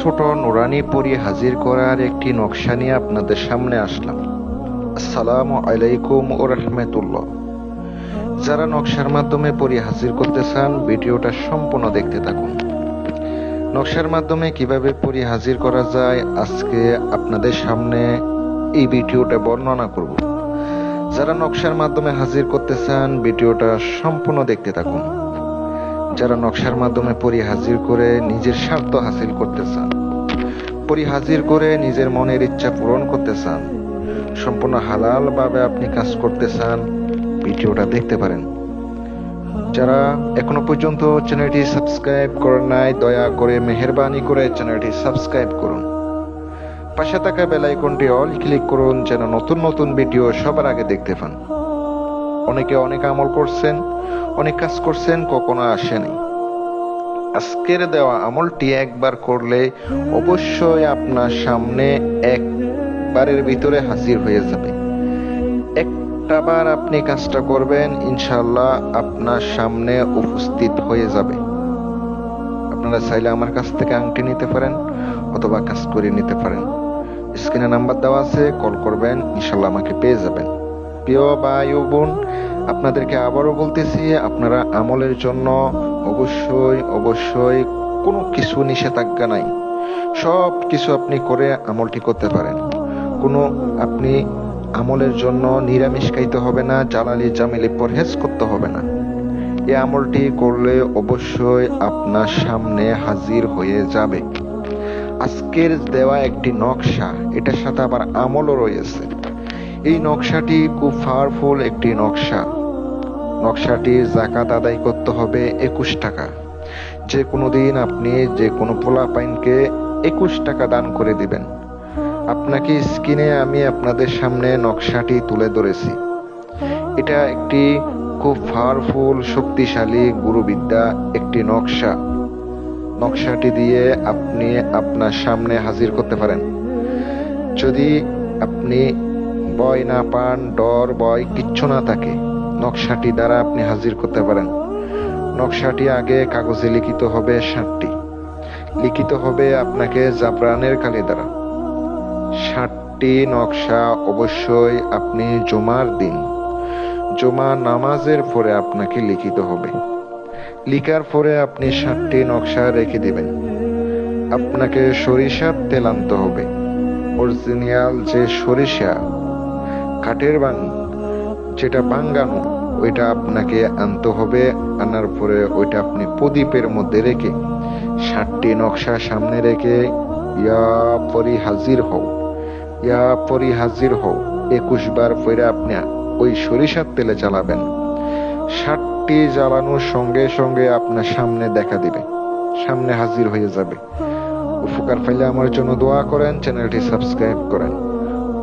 ছোট নুরানি পরি হাজির করার একটি নকশা নিয়ে আপনাদের সামনে আসলাম। আসসালামু আলাইকুম ও রহমতুল্লাহ। যারা নকশার মাধ্যমে পরি হাজির করতে চান, ভিডিওটা সম্পূর্ণ দেখতে থাকুন। নকশার মাধ্যমে কীভাবে পরি হাজির করা যায়, আজকে আপনাদের সামনে এই ভিডিওটা বর্ণনা করব। যারা নকশার মাধ্যমে হাজির করতে চান, ভিডিওটা সম্পূর্ণ দেখতে থাকুন। যারা নকশার মাধ্যমে পরি হাজির করে নিজের স্বার্থ হাসিল করতে চান, পরি হাজির করে নিজের মনের ইচ্ছা পূরণ করতে চান, সম্পূর্ণ হালাল ভাবে আপনি কাজ করতে চান, ভিডিওটা দেখতে পারেন। যারা এখনও পর্যন্ত চ্যানেলটি সাবস্ক্রাইব করেন নাই, দয়া করে মেহরবানি করে চ্যানেলটি সাবস্ক্রাইব করুন। পাশে থাকা বেল আইকনটি অল ক্লিক করুন যেন নতুন নতুন ভিডিও সবার আগে দেখতে পান। অনেকে অনেক আমল করছেন, অনেক কাজ করছেন, কখনো আসেনি। আজকের দেওয়া আমলটি একবার করলে অবশ্যই আপনার সামনে একবারের ভিতরে হাজির হয়ে যাবে। একটা বার আপনি কাজটা করবেন ইনশাল্লাহ আপনার সামনে উপস্থিত হয়ে যাবে। আপনারা চাইলে আমার কাছ থেকে আংটি নিতে পারেন অথবা কাজ করে নিতে পারেন। স্ক্রিনে নাম্বার দেওয়া আছে, কল করবেন ইনশাল্লাহ আমাকে পেয়ে যাবেন। প্রিয় ভাই ও বোন, আপনাদেরকে আবারও বলতেছি, আপনারা আমলের জন্য অবশ্যই অবশ্যই কোনো কিছু নিষেধাজ্ঞা নাই। সব কিছু আপনি করে আমলটি করতে পারেন। কোনো আপনি আমলের জন্য নিরামিষ খাইতে হবে না জ্বালালি জামিলি পরহেজ করতে হবে না। এই আমলটি করলে অবশ্যই আপনার সামনে হাজির হয়ে যাবে। আজকের দেওয়া একটি নকশা, এটার সাথে আবার আমলও রয়েছে। এই নকশাটি খুব পাওয়ারফুল একটি নকশা। নকশাটি জাকাত আদায় করতে হবে একুশ টাকা। যে কোনো দিন আপনি যে কোনো পোলা পাইনকে একুশ টাকা দান করে দিবেন। আপনাকে স্ক্রিনে আমি আপনাদের সামনে নকশাটি তুলে ধরেছি। এটা একটি খুব পাওয়ারফুল শক্তিশালী, গুরুবিদ্যা একটি নকশা। নকশাটি দিয়ে আপনি আপনার সামনে হাজির করতে পারেন। যদি আপনি ভয় না পান, ডর ভয় কিচ্ছু না থাকে। নকশাটি দ্বারা আপনি হাজির করতে পারেন। নকশাটি আগে কাগজে লিখিত হবে ষাটটি। লিখিত হবে আপনাকে জাফরানের কালি দ্বারা। ষাটটি নকশা অবশ্যই আপনি জমার দিন, জমা নামাজের পরে আপনাকে লিখিত হবে। লিখার পরে আপনি ষাটটি নকশা রেখে দিবেন। আপনাকে সরিষার তেল আনতে হবে। অরিজিনাল যে সরিষা কাঠের বাং যেটা বাঙ্গানো, ওইটা আপনাকে আনতে হবে, আনার পরে ওইটা আপনি প্রদীপের মধ্যে রেখে ষাটটি নকশা সামনে রেখে, ইয়া পরি হাজির হও, ইয়া পরি হাজির হও, একুশ বার পরে আপনি ওই সরিষার তেলে চালাবেন ষাটটি জ্বালানোর সঙ্গে সঙ্গে আপনার সামনে দেখা দিবে, সামনে হাজির হয়ে যাবে। উপকার পাইলে আমার জন্য দোয়া করেন, চ্যানেলটি সাবস্ক্রাইব করেন।